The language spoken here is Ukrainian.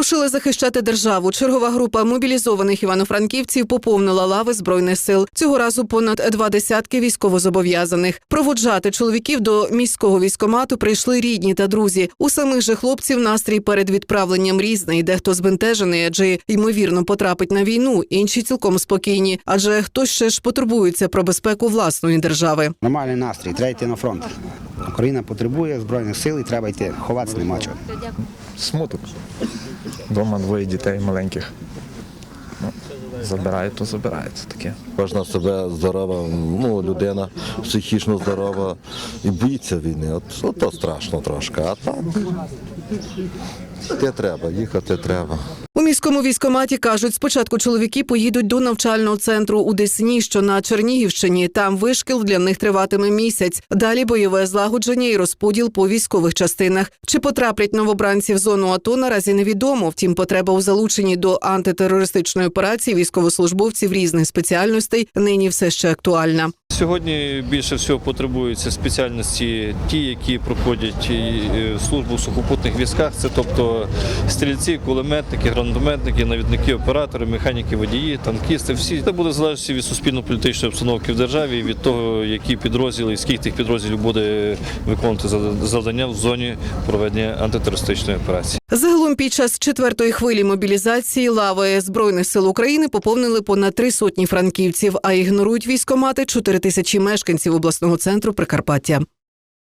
Рушили захищати державу. Чергова група мобілізованих івано-франківців поповнила лави збройних сил. Цього разу понад два десятки військовозобов'язаних. Проводжати чоловіків до міського військомату прийшли рідні та друзі. У самих же хлопців настрій перед відправленням різний. Дехто збентежений, адже ймовірно потрапить на війну. Інші цілком спокійні, адже хтось ще ж потурбується про безпеку власної держави. Нормальний настрій, треба йти на фронт. Україна потребує збройних сил і треба йти. Ховатися нема чого. Смуток. Дома двоє дітей маленьких. Ну, забирають, то забирається таке. Кожна себе здорова, ну, людина психічно здорова і боїться війни. От, от то страшно трошки. А так йти треба, їхати треба. У міському військоматі кажуть, спочатку чоловіки поїдуть до навчального центру у Десні, що на Чернігівщині. Там вишкіл для них триватиме місяць. Далі бойове злагодження і розподіл по військових частинах. Чи потраплять новобранці в зону АТО, наразі невідомо. Втім, потреба у залученні до антитерористичної операції військовослужбовців різних спеціальностей нині все ще актуальна. Сьогодні більше всього потребуються спеціальності, ті, які проходять е, службу в сухопутних військах, це тобто стрільці, кулеметники, гранатометники, навідники, оператори, механіки, водії, танкісти. Всі це буде залежати від суспільно-політичної обстановки в державі, від того, які підрозділи, і скільки тих підрозділів буде виконувати завдання в зоні проведення антитерористичної операції. Загалом під час четвертої хвилі мобілізації лави збройних сил України поповнили понад три сотні франківців, а ігнорують військомати чотири тисячі мешканців обласного центру Прикарпаття.